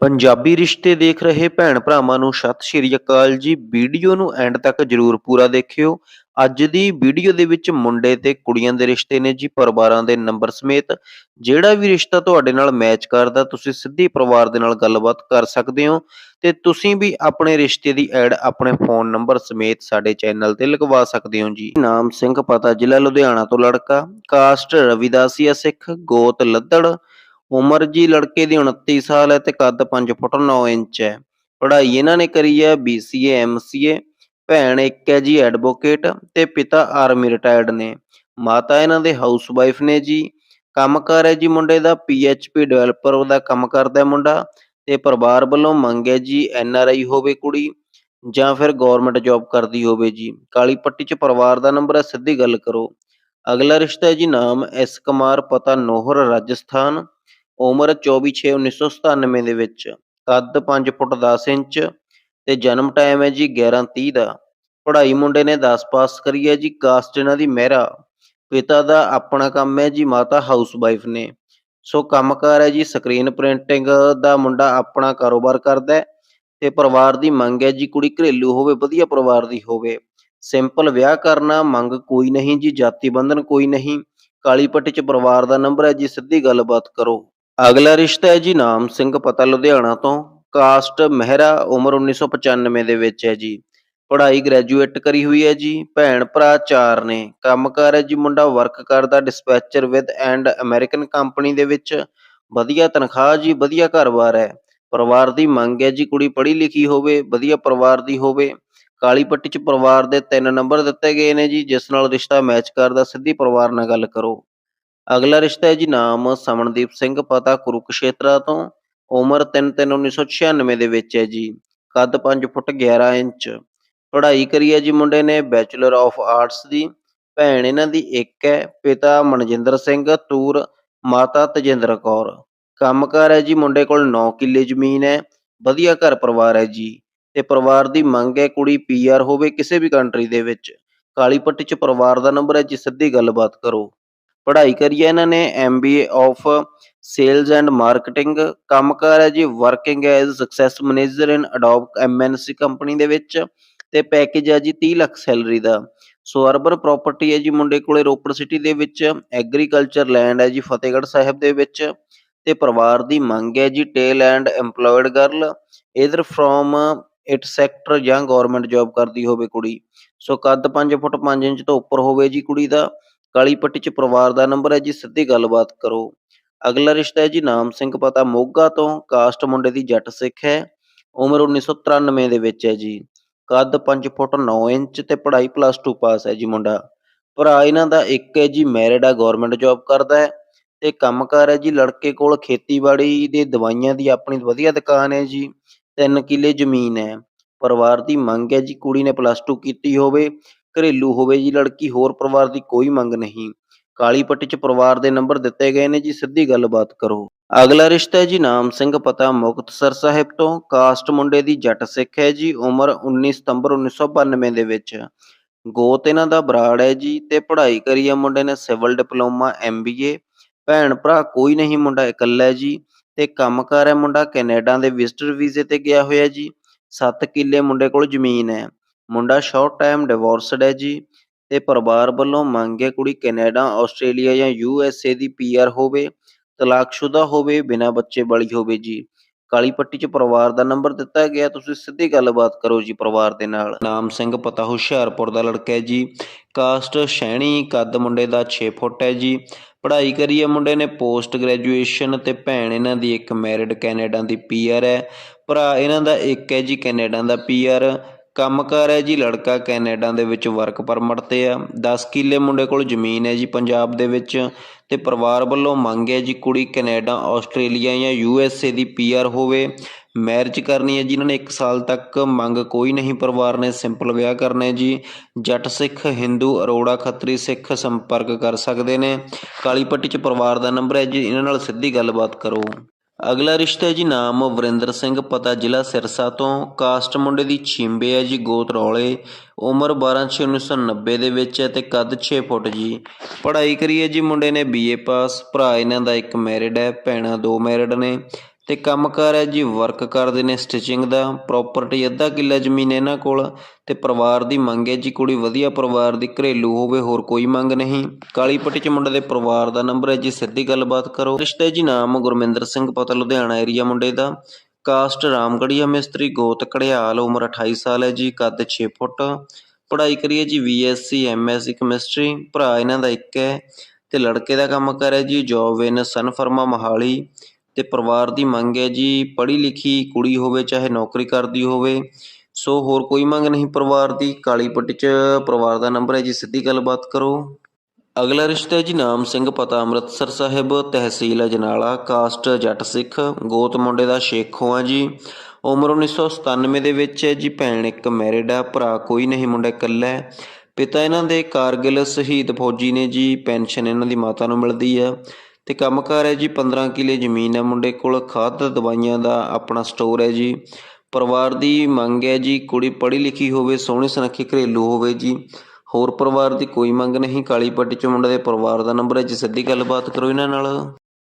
ਪੰਜਾਬੀ ਰਿਸ਼ਤੇ ਦੇਖ ਰਹੇ ਭੈਣ ਭਰਾਵਾਂ ਨੂੰ ਸਤਿ ਸ਼੍ਰੀ ਅਕਾਲ ਜੀ। ਵੀਡੀਓ ਨੂੰ ਐਂਡ ਤੱਕ ਜਰੂਰ ਪੂਰਾ ਦੇਖਿਓ। ਅੱਜ ਦੀ ਵੀਡੀਓ ਦੇ ਵਿੱਚ ਮੁੰਡੇ ਤੇ ਕੁੜੀਆਂ ਦੇ ਰਿਸ਼ਤੇ ਨੇ ਜੀ, ਪਰਿਵਾਰਾਂ ਦੇ ਨੰਬਰ ਸਮੇਤ। ਜਿਹੜਾ ਵੀ ਰਿਸ਼ਤਾ ਤੁਹਾਡੇ ਨਾਲ ਮੈਚ ਕਰਦਾ, ਤੁਸੀਂ ਸਿੱਧੀ ਪਰਿਵਾਰ ਦੇ ਨਾਲ ਗੱਲਬਾਤ ਕਰ ਸਕਦੇ ਹੋ। ਤੇ ਤੁਸੀਂ ਵੀ ਆਪਣੇ ਰਿਸ਼ਤੇ ਦੀ ਐਡ ਆਪਣੇ ਫੋਨ ਨੰਬਰ ਸਮੇਤ ਸਾਡੇ ਚੈਨਲ ਤੇ ਲਗਵਾ ਸਕਦੇ ਹੋ ਜੀ। ਨਾਮ ਸਿੰਘ ਪਤਾ, ਜ਼ਿਲ੍ਹਾ ਲੁਧਿਆਣਾ ਤੋਂ ਲੜਕਾ। ਕਾਸਟ ਰਵਿਦਾਸੀਆ ਸਿੱਖ, ਗੋਤ ਲੱਦੜ। ਉਮਰ ਜੀ ਲੜਕੇ ਦੀ 29 ਸਾਲ ਹੈ ਤੇ ਕੱਦ 5 ਫੁੱਟ 9 ਇੰਚ ਹੈ। ਪੜ੍ਹਾਈ ਇਹਨਾਂ ਨੇ ਕਰੀ ਹੈ BCA MCA ਭੈਣ ਇੱਕ ਹੈ ਜੀ ਐਡਵੋਕੇਟ ਤੇ ਪਿਤਾ ਆਰਮੀ ਰਿਟਾਇਰਡ ਨੇ। ਮਾਤਾ ਇਹਨਾਂ ਦੇ ਹਾਊਸ ਵਾਈਫ ਨੇ ਜੀ। ਕੰਮਕਾਰ ਹੈ ਜੀ ਮੁੰਡੇ ਦਾ PHP ਡਿਵੈਲਪਰ ਦਾ ਕੰਮ ਕਰਦਾ ਹੈ ਮੁੰਡਾ ਤੇ ਪਰਿਵਾਰ ਵੱਲੋਂ ਮੰਗ ਹੈ ਜੀ NRI ਹੋਵੇ ਕੁੜੀ ਜਾਂ ਫਿਰ ਗਵਰਨਮੈਂਟ ਜੌਬ ਕਰਦੀ ਹੋਵੇ ਜੀ। ਕਾਲੀ ਪੱਟੀ 'ਚ ਪਰਿਵਾਰ ਦਾ ਨੰਬਰ ਹੈ, ਸਿੱਧੀ ਗੱਲ ਕਰੋ। ਅਗਲਾ ਰਿਸ਼ਤਾ ਹੈ ਜੀ ਨਾਮ ਐਸ ਕੁਮਾਰ, ਪਤਾ ਨੋਹਰ, ਰਾਜਸਥਾਨ। ਉਮਰ 24/6/1997 ਦੇ ਵਿੱਚ, ਕੱਦ 5 ਫੁੱਟ 10 ਇੰਚ ਤੇ ਜਨਮ ਟਾਈਮ ਹੈ ਜੀ 11:30 ਦਾ। ਪੜ੍ਹਾਈ ਮੁੰਡੇ ਨੇ 10 ਪਾਸ ਕਰੀ ਹੈ ਜੀ, ਕਾਸਟ ਇਹਨਾਂ ਦੀ ਮਹਿਰਾ। ਪਿਤਾ ਦਾ ਆਪਣਾ ਕੰਮ ਹੈ ਜੀ, ਮਾਤਾ ਹਾਊਸ ਵਾਈਫ ਨੇ। ਸੋ ਕੰਮਕਾਰ ਹੈ ਜੀ ਸਕਰੀਨ ਪ੍ਰਿੰਟਿੰਗ ਦਾ ਮੁੰਡਾ ਆਪਣਾ ਕਾਰੋਬਾਰ ਕਰਦਾ ਹੈ ਤੇ ਪਰਿਵਾਰ ਦੀ ਮੰਗ ਹੈ ਜੀ, ਕੁੜੀ ਘਰੇਲੂ ਹੋਵੇ, ਵਧੀਆ ਪਰਿਵਾਰ ਦੀ ਹੋਵੇ। ਸਿੰਪਲ ਵਿਆਹ ਕਰਨਾ, ਮੰਗ ਕੋਈ ਨਹੀਂ ਜੀ, ਜਾਤੀ ਬੰਧਨ ਕੋਈ ਨਹੀਂ। ਕਾਲੀ ਪੱਟੀ ਚ ਪਰਿਵਾਰ ਦਾ ਨੰਬਰ ਹੈ ਜੀ, ਸਿੱਧੀ ਗੱਲਬਾਤ ਕਰੋ। ਅਗਲਾ ਰਿਸ਼ਤਾ ਹੈ ਜੀ ਨਾਮ ਸਿੰਘ, ਪਤਾ ਲੁਧਿਆਣਾ ਤੋਂ। ਕਾਸਟ ਮਹਿਰਾ, ਉਮਰ 1995 ਦੇ ਵਿੱਚ ਹੈ ਜੀ। ਪੜ੍ਹਾਈ ਗ੍ਰੈਜੂਏਟ ਕਰੀ ਹੋਈ ਹੈ ਜੀ। ਭੈਣ ਭਰਾ ਚਾਰ ਨੇ। ਕੰਮਕਾਰ ਹੈ ਜੀ ਮੁੰਡਾ ਵਰਕ ਕਰਦਾ dispatcher with and American company ਦੇ ਵਿੱਚ। ਵਧੀਆ ਤਨਖਾਹ ਜੀ, ਵਧੀਆ ਘਰ-ਬਾਰ ਹੈ। ਪਰਿਵਾਰ ਦੀ ਮੰਗ ਹੈ ਜੀ ਕੁੜੀ ਪੜ੍ਹੀ ਲਿਖੀ ਹੋਵੇ, ਵਧੀਆ ਪਰਿਵਾਰ ਦੀ ਹੋਵੇ। ਕਾਲੀ ਪੱਟੀ ਚ ਪਰਿਵਾਰ ਦੇ ਤਿੰਨ ਨੰਬਰ ਦਿੱਤੇ ਗਏ ਨੇ ਜੀ, ਜਿਸ ਨਾਲ ਰਿਸ਼ਤਾ ਮੈਚ ਕਰਦਾ, ਸਿੱਧੀ ਪਰਿਵਾਰ ਨਾਲ ਗੱਲ ਕਰੋ। ਅਗਲਾ ਰਿਸ਼ਤਾ ਹੈ ਜੀ ਨਾਮ ਸਮਨਦੀਪ ਸਿੰਘ, ਪਤਾ ਕੁਰੂਕਸ਼ੇਤਰਾ ਤੋਂ, ਉਮਰ 3-3-1996 ਦੇ ਵਿੱਚ ਹੈ ਜੀ, ਕੱਦ 5 ਫੁੱਟ 11 ਇੰਚ। ਪੜ੍ਹਾਈ ਕਰੀ ਹੈ ਜੀ ਮੁੰਡੇ ਨੇ ਬੈਚਲਰ ਆਫ ਆਰਟਸ ਦੀ, ਭੈਣ ਇਹਨਾਂ ਦੀ ਇੱਕ ਹੈ, ਪਿਤਾ ਮਨਜਿੰਦਰ ਸਿੰਘ, ਤੂਰ ਮਾਤਾ ਤਜਿੰਦਰ ਕੌਰ। ਕੰਮਕਾਰ ਹੈ ਜੀ ਮੁੰਡੇ ਕੋਲ 9 ਕਿੱਲੇ ਜ਼ਮੀਨ ਹੈ, ਵਧੀਆ ਘਰ ਪਰਿਵਾਰ ਹੈ ਜੀ, ਤੇ ਪਰਿਵਾਰ ਦੀ ਮੰਗ ਹੈ ਕੁੜੀ ਪੀਆਰ ਹੋਵੇ ਕਿਸੇ ਵੀ ਕੰਟਰੀ ਦੇ ਵਿੱਚ। ਕਾਲੀ ਪੱਟੀ ਚ ਪਰਿਵਾਰ ਦਾ ਨੰਬਰ ਹੈ ਜੀ, ਸਿੱਧੀ ਗੱਲਬਾਤ ਕਰੋ। ਪੜ੍ਹਾਈ ਕਰੀ ਹੈ ਇਹਨਾਂ ਨੇ MBA of sales and marketing ਕੰਮ ਕੰਮਕਾਰ ਹੈ ਜੀ working as success manager in Adobe MNC company ਦੇ ਵਿੱਚ ਤੇ ਪੈਕੇਜ ਹੈ ਜੀ 30 ਲੱਖ ਸੈਲਰੀ ਦਾ। ਸੋ ਅਰਬਨ ਪ੍ਰਾਪਰਟੀ ਹੈ ਜੀ ਮੁੰਡੇ ਕੋਲੇ ਰੋਪੜ ਸਿਟੀ ਦੇ ਵਿੱਚ ਐਗਰੀਕਲਚਰ ਲੈਂਡ ਹੈ ਜੀ ਫਤਿਹਗੜ੍ਹ ਸਾਹਿਬ ਦੇ ਵਿੱਚ ਤੇ ਪਰਿਵਾਰ ਦੀ ਮੰਗ ਹੈ ਜੀ ਟੇਲ ਐਂਡ EMPLOYED ਗਰਲ ਇਧਰ ਫਰੋਮ ਇਟ ਸੈਕਟਰ ਜਾਂ ਗਵਰਨਮੈਂਟ ਜੌਬ ਕਰਦੀ ਹੋਵੇ ਕੁੜੀ। ਸੋ ਕੱਦ 5 ਫੁੱਟ 5 ਇੰਚ ਤੋਂ ਉੱਪਰ ਹੋਵੇ ਜੀ ਕੁੜੀ ਦਾ। ਕਾਲੀ ਪੱਟੀ ਚ ਪਰਿਵਾਰ ਦਾ ਨੰਬਰ ਹੈ ਜੀ, ਸਿੱਧੀ ਗੱਲਬਾਤ ਕਰੋ। ਅਗਲਾ ਰਿਸ਼ਤਾ ਹੈ ਜੀ, ਨਾਮ ਸਿੰਘ ਪਤਾ ਮੋਗਾ ਤੋਂ, ਕਾਸਟ ਮੁੰਡੇ ਦੀ ਜੱਟ ਸਿੱਖ ਹੈ। ਉਮਰ 1993 ਦੇ ਵਿੱਚ ਹੈ ਜੀ। ਕੱਦ 5 ਫੁੱਟ 9 ਇੰਚ ਤੇ ਪੜ੍ਹਾਈ ਪਲੱਸ 2 ਪਾਸ ਹੈ ਜੀ ਮੁੰਡਾ। ਭਰਾ ਇਹਨਾਂ ਦਾ ਇੱਕ ਹੈ ਜੀ ਮੈਰਿਡ ਆ ਗਵਰਨਮੈਂਟ ਜੌਬ ਕਰਦਾ ਹੈ। ਤੇ ਕੰਮਕਾਰ ਹੈ ਜੀ, ਲੜਕੇ ਕੋਲ ਖੇਤੀਬਾੜੀ ਦੇ ਦਵਾਈਆਂ ਦੀ ਆਪਣੀ ਵਧੀਆ ਦੁਕਾਨ ਹੈ ਜੀ। 3 ਕਿੱਲੇ ਜ਼ਮੀਨ ਹੈ। ਪਰਿਵਾਰ ਦੀ ਮੰਗ ਹੈ ਜੀ, ਕੁੜੀ ਨੇ ਪਲੱਸ 2 ਕੀਤੀ ਹੋਵੇ। ਘਰੇਲੂ ਹੋਵੇ ਜੀ, ਲੜਕੀ ਹੋਰ ਪਰਿਵਾਰ ਦੀ ਕੋਈ ਮੰਗ ਨਹੀਂ। ਕਾਲੀ ਪੱਟੀ ਚ ਪਰਿਵਾਰ ਦੇ ਨੰਬਰ ਦਿੱਤੇ ਗਏ ਨੇ ਜੀ, ਸਿੱਧੀ ਗੱਲਬਾਤ ਕਰੋ। ਅਗਲਾ ਰਿਸ਼ਤਾ ਹੈ ਜੀ, ਨਾਮ ਸਿੰਘ ਪਤਾ, ਮੁਕਤਸਰ ਸਾਹਿਬ ਤੋਂ। ਕਾਸਟ ਮੁੰਡੇ ਦੀ ਜੱਟ ਸਿੱਖ ਹੈ ਜੀ, ਉਮਰ 19 ਸਤੰਬਰ 1992 ਦੇ ਵਿੱਚ। ਗੋਤ ਇਹਨਾਂ ਦਾ ਬਰਾੜ ਹੈ ਜੀ ਤੇ ਪੜ੍ਹਾਈ ਕਰੀ ਹੈ ਮੁੰਡੇ ਨੇ, ਸਿਵਲ ਡਿਪਲੋਮਾ MBA ਭੈਣ ਭਰਾ ਕੋਈ ਨਹੀਂ, ਮੁੰਡਾ ਇਕੱਲਾ ਜੀ ਤੇ ਕੰਮਕਾਰ ਹੈ ਮੁੰਡਾ ਕੈਨੇਡਾ ਦੇ ਵਿਜ਼ਟਰ ਵੀਜ਼ੇ ਤੇ ਗਿਆ ਹੋਇਆ ਜੀ। 7 ਕਿੱਲੇ ਮੁੰਡੇ ਕੋਲ ਜ਼ਮੀਨ ਹੈ। ਮੁੰਡਾ ਸ਼ਾਰਟ ਟਾਈਮ ਡਿਵੋਰਸਡ ਹੈ ਜੀ ਤੇ ਪਰਿਵਾਰ ਵੱਲੋਂ ਮੰਗ ਹੈ ਕੁੜੀ ਕੈਨੇਡਾ, ਆਸਟ੍ਰੇਲੀਆ ਜਾਂ ਯੂ ਐੱਸ ਏ ਦੀ PR ਹੋਵੇ, ਤਲਾਕਸ਼ੁਦਾ ਹੋਵੇ, ਬਿਨਾਂ ਬੱਚੇ ਵਾਲੀ ਹੋਵੇ ਜੀ। ਕਾਲੀ ਪੱਟੀ 'ਚ ਪਰਿਵਾਰ ਦਾ ਨੰਬਰ ਦਿੱਤਾ ਗਿਆ, ਤੁਸੀਂ ਸਿੱਧੀ ਗੱਲਬਾਤ ਕਰੋ ਜੀ ਪਰਿਵਾਰ ਦੇ ਨਾਲ। ਨਾਮ ਸਿੰਘ ਪਤਾ ਹੁਸ਼ਿਆਰਪੁਰ ਦਾ ਲੜਕਾ ਹੈ ਜੀ। ਕਾਸਟ ਸ਼ੈਣੀ ਕੱਦ ਮੁੰਡੇ ਦਾ 6 ਫੁੱਟ ਹੈ ਜੀ। ਪੜ੍ਹਾਈ ਕਰੀ ਹੈ ਮੁੰਡੇ ਨੇ ਪੋਸਟ ਗ੍ਰੈਜੂਏਸ਼ਨ ਤੇ ਭੈਣ ਇਹਨਾਂ ਦੀ ਇੱਕ ਮੈਰਿਡ ਕੈਨੇਡਾ ਦੀ ਪੀਆਰ ਹੈ। ਭਰਾ ਇਹਨਾਂ ਦਾ ਇੱਕ ਹੈ ਜੀ ਕੈਨੇਡਾ ਦਾ ਪੀਆਰ ਕੰਮ ਕੰਮਕਾਰ ਹੈ ਜੀ, ਲੜਕਾ ਕੈਨੇਡਾ ਦੇ ਵਿੱਚ ਵਰਕ ਪਰਮਿਟ ਤੇ ਆ। 10 ਕਿੱਲੇ ਮੁੰਡੇ ਕੋਲ ਜ਼ਮੀਨ ਹੈ ਜੀ ਪੰਜਾਬ ਦੇ ਵਿੱਚ ਤੇ ਪਰਿਵਾਰ ਵੱਲੋਂ ਮੰਗ ਹੈ ਜੀ ਕੁੜੀ ਕੈਨੇਡਾ, ਆਸਟ੍ਰੇਲੀਆ ਜਾਂ ਯੂ ਐੱਸ ਏ ਦੀ ਪੀ ਆਰ ਹੋਵੇ। ਮੈਰਿਜ ਕਰਨੀ ਹੈ ਜਿਨ੍ਹਾਂ ਨੇ 1 ਸਾਲ ਤੱਕ ਮੰਗ ਕੋਈ ਨਹੀਂ, ਪਰਿਵਾਰ ਨੇ ਸਿੰਪਲ ਵਿਆਹ ਕਰਨਾ ਹੈ ਜੀ। ਜੱਟ ਸਿੱਖ, ਹਿੰਦੂ, ਅਰੋੜਾ, ਖੱਤਰੀ ਸਿੱਖ ਸੰਪਰਕ ਕਰ ਸਕਦੇ ਨੇ। ਕਾਲੀ ਪੱਟੀ ਚ ਪਰਿਵਾਰ ਦਾ ਨੰਬਰ ਹੈ ਜੀ, ਇਹਨਾਂ ਨਾਲ ਸਿੱਧੀ ਗੱਲਬਾਤ ਕਰੋ। ਅਗਲਾ ਰਿਸ਼ਤਾ ਹੈ ਜੀ ਨਾਮ ਵਰਿੰਦਰ ਸਿੰਘ, ਪਤਾ ਜ਼ਿਲ੍ਹਾ ਸਿਰਸਾ ਤੋਂ। ਕਾਸਟ ਮੁੰਡੇ ਦੀ ਛਿੰਬੇ ਹੈ ਜੀ, ਗੋਤ ਰੌਲੇ। ਉਮਰ 12/6/1990 ਦੇ ਵਿੱਚ ਹੈ ਤੇ ਕੱਦ 6 ਫੁੱਟ ਜੀ। ਪੜ੍ਹਾਈ ਕਰੀ ਹੈ ਜੀ ਮੁੰਡੇ ਨੇ ਬੀਏ ਪਾਸ, ਭਰਾ ਇਹਨਾਂ ਦਾ ਇੱਕ ਮੈਰਿਡ ਹੈ, ਭੈਣਾਂ ਦੋ ਮੈਰਿਡ ਨੇ। ਤੇ ਕੰਮਕਾਰ ਹੈ ਜੀ ਵਰਕ ਕਰਦੇ ਨੇ ਸਟਿਚਿੰਗ ਦਾ ਪ੍ਰਾਪਰਟੀ ਅੱਧਾ ਕਿੱਲਾ ਜ਼ਮੀਨ ਇਹਨਾਂ ਕੋਲ ਤੇ ਪਰਿਵਾਰ ਦੀ ਮੰਗ ਹੈ ਜੀ, ਕੁੜੀ ਵਧੀਆ ਪਰਿਵਾਰ ਦੀ, ਘਰੇਲੂ ਹੋਵੇ, ਹੋਰ ਕੋਈ ਮੰਗ ਨਹੀਂ। ਕਾਲੀ ਪੱਟੀ ਚ ਮੁੰਡੇ ਦੇ ਪਰਿਵਾਰ ਦਾ ਨੰਬਰ ਹੈ ਜੀ, ਸਿੱਧੀ ਗੱਲਬਾਤ ਕਰੋ। ਰਿਸ਼ਤੇ ਜੀ, ਨਾਮ ਗੁਰਮਿੰਦਰ ਸਿੰਘ ਪਤਾ, ਲੁਧਿਆਣਾ ਏਰੀਆ ਮੁੰਡੇ ਦਾ। ਕਾਸਟ ਰਾਮਗੜੀਆ ਮਿਸਤਰੀ ਗੋਤ ਕੜਿਆਲ ਉਮਰ 28 ਸਾਲ ਹੈ ਜੀ, ਕੱਦ 6 ਫੁੱਟ। ਪੜ੍ਹਾਈ ਕਰੀਏ ਜੀ ਬੀਐਸਸੀ ਐਮਐਸਸੀ ਕੈਮਿਸਟਰੀ ਭਰਾ ਇਹਨਾਂ ਦਾ ਇੱਕ ਹੈ। ਤੇ ਲੜਕੇ ਦਾ ਕੰਮ ਕਰ ਹੈ ਜੀ ਜੋਬ ਇਨ ਸਨ ਫਰਮਾ ਮਹਾਲੀ। ਤੇ ਪਰਿਵਾਰ ਦੀ ਮੰਗ ਹੈ ਜੀ ਪੜ੍ਹੀ ਲਿਖੀ ਕੁੜੀ ਹੋਵੇ, ਚਾਹੇ ਨੌਕਰੀ ਕਰਦੀ ਹੋਵੇ। ਸੋ ਹੋਰ ਕੋਈ ਮੰਗ ਨਹੀਂ ਪਰਿਵਾਰ ਦੀ? ਕਾਲੀ ਪੱਟੀ ਚ ਪਰਿਵਾਰ ਦਾ ਨੰਬਰ ਹੈ ਜੀ, ਸਿੱਧੀ ਗੱਲਬਾਤ ਕਰੋ। ਅਗਲਾ ਰਿਸ਼ਤਾ ਜੀ, ਨਾਮ ਸਿੰਘ ਪਤਾ, ਅੰਮ੍ਰਿਤਸਰ ਸਾਹਿਬ, ਤਹਿਸੀਲ ਅਜਨਾਲਾ, ਕਾਸਟ ਜੱਟ ਸਿੱਖ, ਗੋਤ ਮੁੰਡੇ ਦਾ ਸ਼ੇਖੋ ਆ ਜੀ। ਉਮਰ 1997 ਦੇ ਵਿੱਚ ਹੈ ਜੀ, ਭੈਣ ਇੱਕ ਮੈਰਿਡ ਆ, ਭਰਾ ਕੋਈ ਨਹੀਂ, ਮੁੰਡਾ ਇਕੱਲਾ ਹੈ। ਪਿਤਾ ਇਹਨਾਂ ਦੇ ਕਾਰਗਿਲ ਸ਼ਹੀਦ ਫੌਜੀ ਨੇ ਜੀ, ਪੈਨਸ਼ਨ ਇਹਨਾਂ ਦੀ ਮਾਤਾ ਨੂੰ ਮਿਲਦੀ ਆ ਤੇ ਕੰਮਕਾਰ ਹੈ ਜੀ 15 ਕਿੱਲੇ ਜ਼ਮੀਨ ਹੈ ਮੁੰਡੇ ਕੋਲ, ਖਾਦ, ਦਵਾਈਆਂ ਦਾ ਆਪਣਾ ਸਟੋਰ ਹੈ ਜੀ। ਪਰਿਵਾਰ ਦੀ ਮੰਗ ਹੈ ਜੀ, ਕੁੜੀ ਪੜ੍ਹੀ ਲਿਖੀ ਹੋਵੇ, ਸੋਹਣੀ ਸੁਨੱਖੀ ਘਰੇਲੂ ਹੋਵੇ ਜੀ। ਹੋਰ ਪਰਿਵਾਰ ਦੀ ਕੋਈ ਮੰਗ ਨਹੀਂ, ਕਾਲੀ ਪੱਟੀ ਚ ਮੁੰਡੇ ਦੇ ਪਰਿਵਾਰ ਦਾ ਨੰਬਰ ਹੈ ਜੀ। ਸਿੱਧੀ ਗੱਲਬਾਤ ਕਰੋ ਇਹਨਾਂ ਨਾਲ।